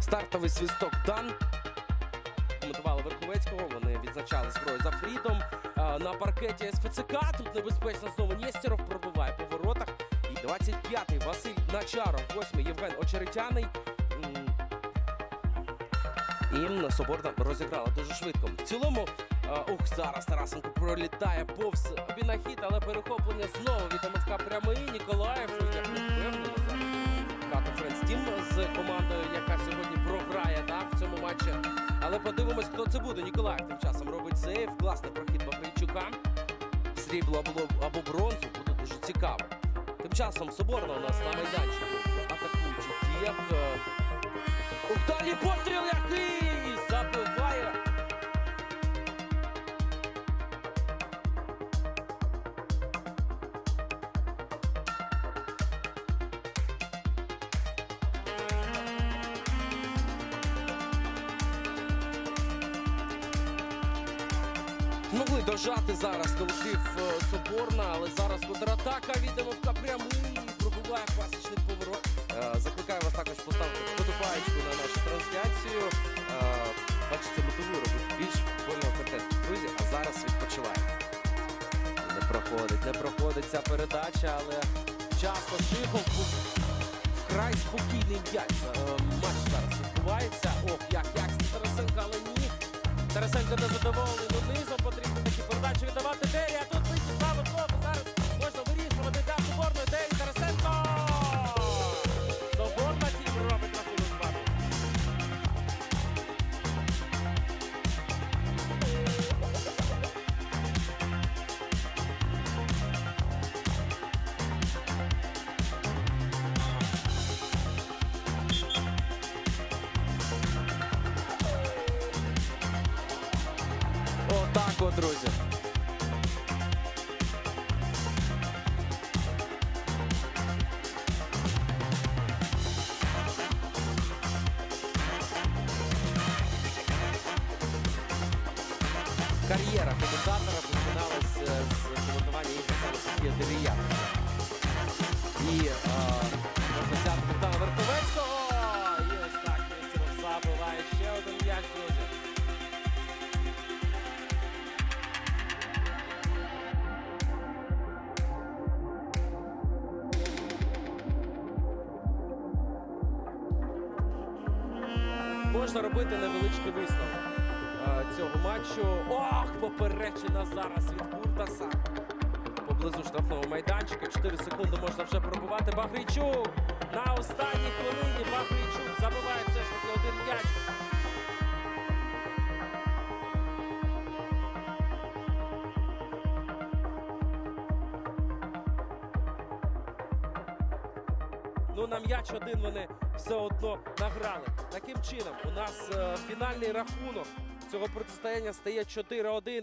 Стартовий свисток дан. Коментували Верховецького. Вони відзначали зброю за фрідом. А, На паркеті СПЦК. Тут небезпечно знову Нєстєров пробиває по воротах. І 25-й Василь Начаров, 8-й Євген Очеретяний. І на Соборна розіграла дуже швидко. В цілому, а, ух, зараз Тарасенко пролітає повз бінахід, але перехоплення знову від МФК прямий. Ніколаєв командою, яка сьогодні програє так, в цьому матчі. Але подивимось, хто це буде. Ніколаєв тим часом робить сейф. Класний прохід Бахайчука. Срібло або, бронзу. Буде дуже цікаво. Тим часом Соборна у нас на майданчику в атакуючих діях. Е, далі постріл який! Змогли дожати зараз колектив е, Соборна, але зараз контратака від МФК прямий пробуває пасічний поворот. Е, Закликаю вас також поставити вподобаєчку на нашу трансляцію. Е, Бачите, мотивує робити більш футбольного контенту. Друзі, а зараз відпочиваємо. Не проходить, не проходить ця передача, але часто Шихов був вкрай спокійний м'яч. Матч зараз відбувається. Ох, як, як з Тарасенка, але ні. Тарасенко не задоволений, ну низом потрібно такі передачі віддавати Дері, а тут Отак от, друзі. Кар'єра коментатора починалась е, з коментування ігор саме Сергія Дерія. І Можна робити невеличкий висновок цього матчу. Ох, поперечина зараз від Куртаса. Поблизу штрафного майданчика. 4 секунди можна вже пробувати. Бахрійчук на останній хвилині. Бахрійчук забиває все ж таки один м'яч. Ну на м'яч один вони все одно награли. Таким чином, у нас е, фінальний рахунок цього протистояння стає 4-1.